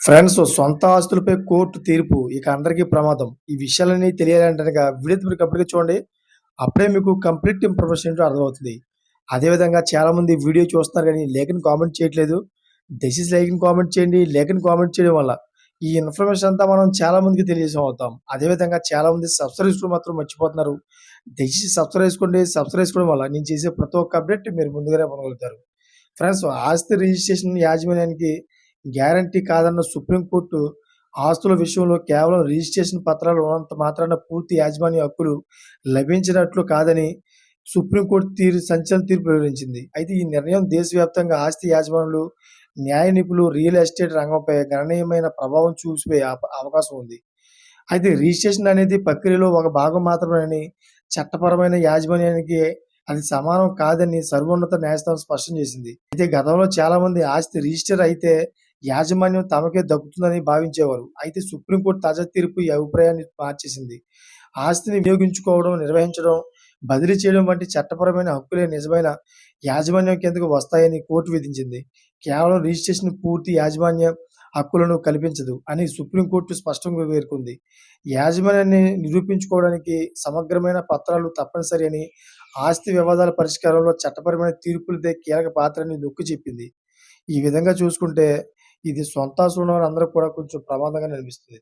Friends సొంత ఆస్తులపై court తీర్పు ఇక అందరికీ ప్రమాదం. ఈ విషయాలన్నీ తెలియాలంటే గనక వీడియో మీరు కంప్లీట్‌గా చూడండి. అప్పుడే మీకు కంప్లీట్ ఇన్ఫర్మేషన్ ఏంటో అర్థమవుతుంది. అదేవిధంగా చాలామంది వీడియో చూస్తున్నారు కానీ లేఖని కామెంట్ చేయట్లేదు. దయచేసి లేఖని కామెంట్ చేయండి. లేఖని కామెంట్ చేయడం వల్ల ఈ ఇన్ఫర్మేషన్ అంతా మనం చాలా మందికి తెలియజేసం అవుతాం. అదేవిధంగా చాలామంది సబ్స్క్రైబ్ చేసుకోవడం మాత్రం మర్చిపోతున్నారు. దయచేసి సబ్స్క్రైబ్ చేసుకోండి. సబ్స్క్రైబ్ చేసుకోవడం వల్ల నేను చేసే ప్రతి ఒక్క అప్డేట్ మీరు ముందుగానే పొందగలుగుతారు. ఫ్రెండ్స్ ఆస్తి రిజిస్ట్రేషన్ యాజమాన్యానికి గ్యారంటీ కాదన్న సుప్రీంకోర్టు ఆస్తుల విషయంలో కేవలం రిజిస్ట్రేషన్ పత్రాలు ఉన్నంత మాత్రాన పూర్తి యాజమాన్య హక్కులు లభించినట్లు కాదని సుప్రీంకోర్టు తీరు సంచలన తీర్పు వెలువరించింది. అయితే ఈ నిర్ణయం దేశవ్యాప్తంగా ఆస్తి యాజమానులు, న్యాయ నిపుణులు, రియల్ ఎస్టేట్ రంగంపై గణనీయమైన ప్రభావం చూసిపోయే అవకాశం ఉంది. అయితే రిజిస్ట్రేషన్ అనేది ప్రక్రియలో ఒక భాగం మాత్రమేనని, చట్టపరమైన యాజమాన్యానికి అది సమానం కాదని సర్వోన్నత న్యాయస్థానం స్పష్టం చేసింది. అయితే గతంలో చాలామంది ఆస్తి రిజిస్టర్ అయితే యాజమాన్యం తమకే దక్కుతుందని భావించేవారు. అయితే సుప్రీంకోర్టు తాజా తీర్పు ఈ అభిప్రాయాన్ని మార్చేసింది. ఆస్తిని వినియోగించుకోవడం, నిర్వహించడం, బదిలీ చేయడం వంటి చట్టపరమైన హక్కులే నిజమైన యాజమాన్యం కిందకు వస్తాయని కోర్టు విధించింది. కేవలం రిజిస్ట్రేషన్ పూర్తి యాజమాన్య హక్కులను కల్పించదు అని సుప్రీంకోర్టు స్పష్టంగా పేర్కొంది. యాజమాన్యాన్ని నిరూపించుకోవడానికి సమగ్రమైన పత్రాలు తప్పనిసరి అని, ఆస్తి వివాదాల పరిష్కారంలో చట్టపరమైన తీర్పులదే కీలక పాత్రని నొక్కి చెప్పింది. ఈ విధంగా చూసుకుంటే ఇది సొంత ఆస్తులు ఉన్న కూడా కొంచెం ప్రమాదంగా అనిపిస్తుంది.